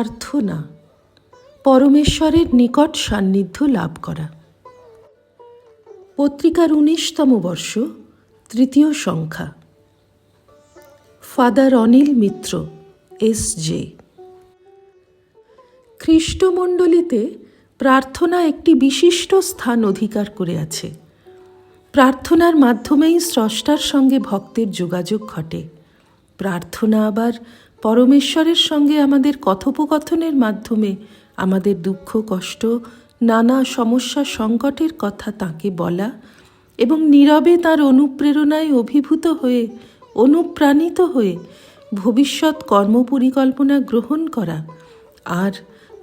প্রার্থনা পরমেশ্বরের নিকট সান্নিধ্য লাভ করা। পত্রিকার উনিশতম বর্ষ, তৃতীয় সংখ্যা। Father Anil Mitra, S J. খ্রিস্টমণ্ডলীতে প্রার্থনা একটি বিশিষ্ট স্থান অধিকার করে আছে। প্রার্থনার মাধ্যমেই স্রষ্টার সঙ্গে ভক্তের যোগাযোগ ঘটে। প্রার্থনা আবার পরমেশ্বরের সঙ্গে আমাদের কথোপকথনের মাধ্যমে আমাদের দুঃখ, কষ্ট, নানা সমস্যা সংকটের কথা তাকে বলা এবং নীরবে তার অনুপ্রেরণায় অভিভূত হয়ে, অনুপ্রাণিত হয়ে ভবিষ্যৎ কর্মপরিকল্পনা গ্রহণ করা আর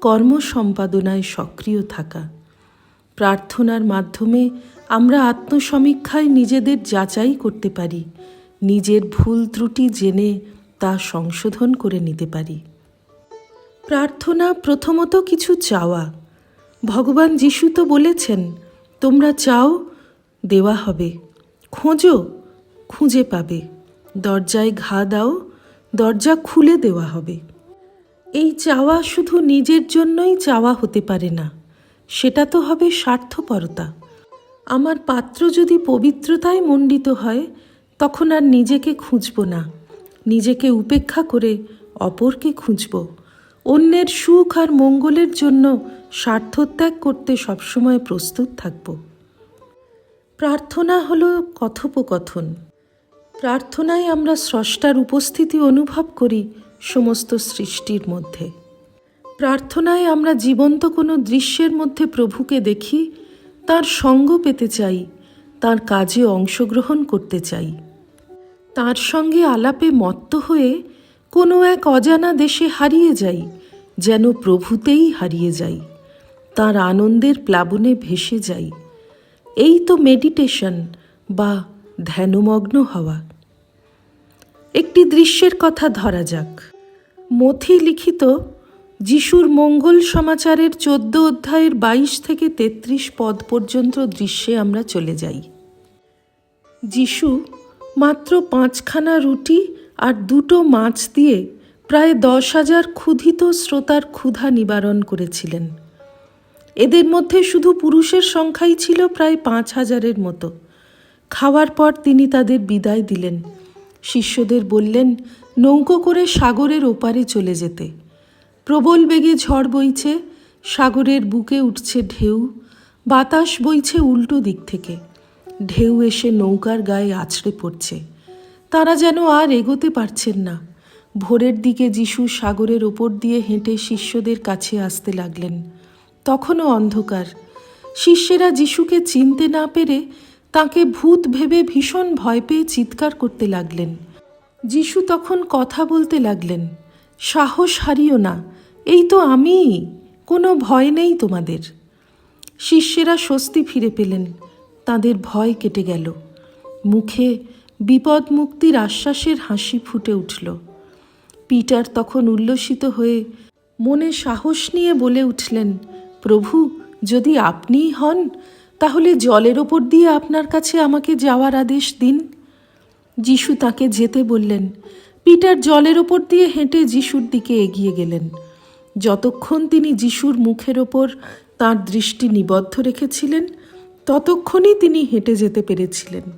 কর্ম সম্পাদনায় সক্রিয় থাকা। প্রার্থনার মাধ্যমে আমরা আত্মসমীক্ষায় নিজেদের যাচাই করতে পারি, নিজের ভুল ত্রুটি জেনে তা সংশোধন করে নিতে পারি। প্রার্থনা প্রথমত কিছু চাওয়া। ভগবান যিশু তো বলেছেন, তোমরা চাও, দেওয়া হবে। খোঁজো, খুঁজে পাবে। দরজায় ঘা দাও, দরজা খুলে দেওয়া হবে। এই চাওয়া শুধু নিজের জন্যই চাওয়া হতে পারে না। সেটা তো হবে স্বার্থপরতা। আমার পাত্র যদি পবিত্রতায় মণ্ডিত হয়, তখন আর নিজেকে খুঁজব না। নিজেকে উপেক্ষা করে অপরকে খুঁজব। অন্যের সুখ আর মঙ্গলের জন্য স্বার্থত্যাগ করতে সবসময় প্রস্তুত থাকব। প্রার্থনা হলো কথোপকথন। প্রার্থনায় আমরা স্রষ্টার উপস্থিতি অনুভব করি সমস্ত সৃষ্টির মধ্যে। প্রার্থনায় আমরা জীবন্ত কোনো দৃশ্যের মধ্যে প্রভুকে দেখি, তার সঙ্গ পেতে চাই, তার কাজে অংশগ্রহণ করতে চাই। তার সঙ্গে আলাপে মত্ত হয়ে কোনো এক অজানা দেশে হারিয়ে যাই, যেন প্রভুতেই হারিয়ে যাই। তার আনন্দের প্লাবনে ভেসে যাই। এই তো মেডিটেশন বা ধ্যানমগ্ন হওয়া। একটি দৃশ্যের কথা ধরা যাক। মথি লিখিত যিশুর মঙ্গল সমাচারের চোদ্দ অধ্যায়ের বাইশ থেকে তেত্রিশ পদ পর্যন্ত দৃশ্যে আমরা চলে যাই। যিশু মাত্র পাঁচখানা রুটি আর দুটো মাছ দিয়ে প্রায় দশ হাজার ক্ষুধিত শ্রোতার ক্ষুধা নিবারণ করেছিলেন। এদের মধ্যে শুধু পুরুষের সংখ্যাই ছিল প্রায় পাঁচ হাজারের মতো। খাওয়ার পর তিনি তাদের বিদায় দিলেন। শিষ্যদের বললেন, নৌকো করে সাগরের ওপারে চলে যেতে। প্রবল বেগে ঝড় বইছে, সাগরের বুকে উঠছে ঢেউ, বাতাস বইছে উল্টো দিক থেকে। ঢেউ এসে নৌকার গায়ে আছড়ে পড়ছে। তারা যেন আর এগোতে পারছেন না। ভোরের দিকে যিশু সাগরের ওপর দিয়ে হেঁটে শিষ্যদের কাছে আসতে লাগলেন। তখনও অন্ধকার। শিষ্যেরা যিশুকে চিনতে না পেরে তাকে ভূত ভেবে ভীষণ ভয় পেয়ে চিৎকার করতে লাগলেন। যিশু তখন কথা বলতে লাগলেন, সাহস হারিও না, এই তো আমি কোনো ভয় নেই তোমাদের। শিষ্যেরা স্বস্তি ফিরে পেলেন তাদের ভয় কেটে গেল। মুখে বিপদ মুক্তির আশ্বাসের হাসি ফুটে উঠল। পিটার তখন উল্লসিত হয়ে মনে সাহস নিয়ে বলে উঠলেন, প্রভু, যদি আপনিই হন, তাহলে জলের ওপর দিয়ে আপনার কাছে আমাকে যাওয়ার আদেশ দিন। যিশু তাকে যেতে বললেন। পিটার জলের ওপর দিয়ে হেঁটে যিশুর দিকে এগিয়ে গেলেন। যতক্ষণ তিনি যিশুর মুখের ওপর তাঁর দৃষ্টি নিবদ্ধ রেখেছিলেন ততক্ষণই তিনি হেঁটে যেতে পেরেছিলেন।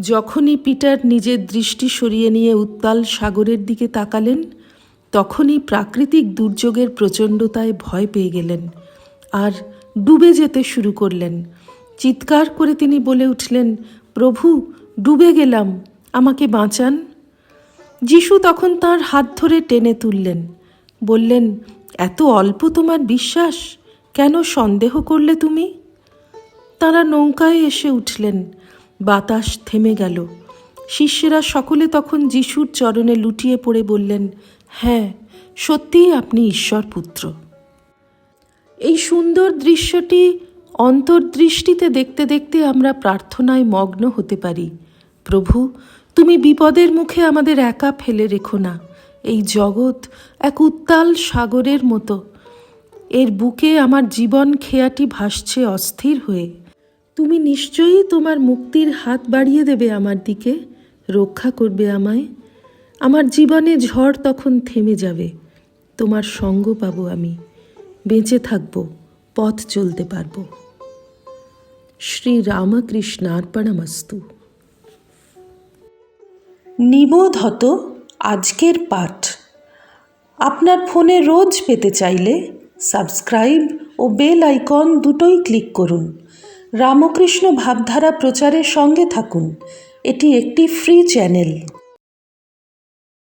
যখনই পিটার নিজের দৃষ্টি সরিয়ে নিয়ে উত্তাল সাগরের দিকে তাকালেন, তখনই প্রাকৃতিক দুর্যোগের প্রচণ্ডতায় ভয় পেয়ে গেলেন আর ডুবে যেতে শুরু করলেন। চিৎকার করে তিনি বলে উঠলেন, প্রভু, ডুবে গেলাম, আমাকে বাঁচান। যিশু তখন তার হাত ধরে টেনে তুললেন, বললেন, এত অল্প তোমার বিশ্বাস? কেন সন্দেহ করলে তুমি? তারা নৌকায় এসে উঠলেন। বাতাস থেমে গেল। শিষ্যেরা সকলে তখন যিশুর চরণে লুটিয়ে পড়ে বললেন হ্যাঁ সত্যিই আপনি ঈশ্বর পুত্র এই সুন্দর দৃশ্যটি অন্তর্দৃষ্টিতে দেখতে দেখতে আমরা প্রার্থনায় মগ্ন হতে পারি। প্রভু, তুমি বিপদের মুখে আমাদের একা ফেলে রেখো না। এই জগৎ এক উত্তাল সাগরের মতো। এর বুকে আমার জীবন খেয়াটি ভাসছে অস্থির হয়ে। তুমি নিশ্চয়ই তোমার মুক্তির হাত বাড়িয়ে দেবে আমার দিকে, রক্ষা করবে আমায়। আমার জীবনে ঝড় তখন থেমে যাবে, তোমার সঙ্গ পাবো আমি, বেঁচে থাকব, পথ চলতে পারব। শ্রী রামকৃষ্ণার্পণমস্তু নিবোধ হত আজকের পাঠ। আপনার ফোনে রোজ পেতে চাইলে সাবস্ক্রাইব ও বেল আইকন দুটোই ক্লিক করুন। রামকৃষ্ণ ভাবধারা প্রচারের সঙ্গে থাকুন। এটি একটি ফ্রি চ্যানেল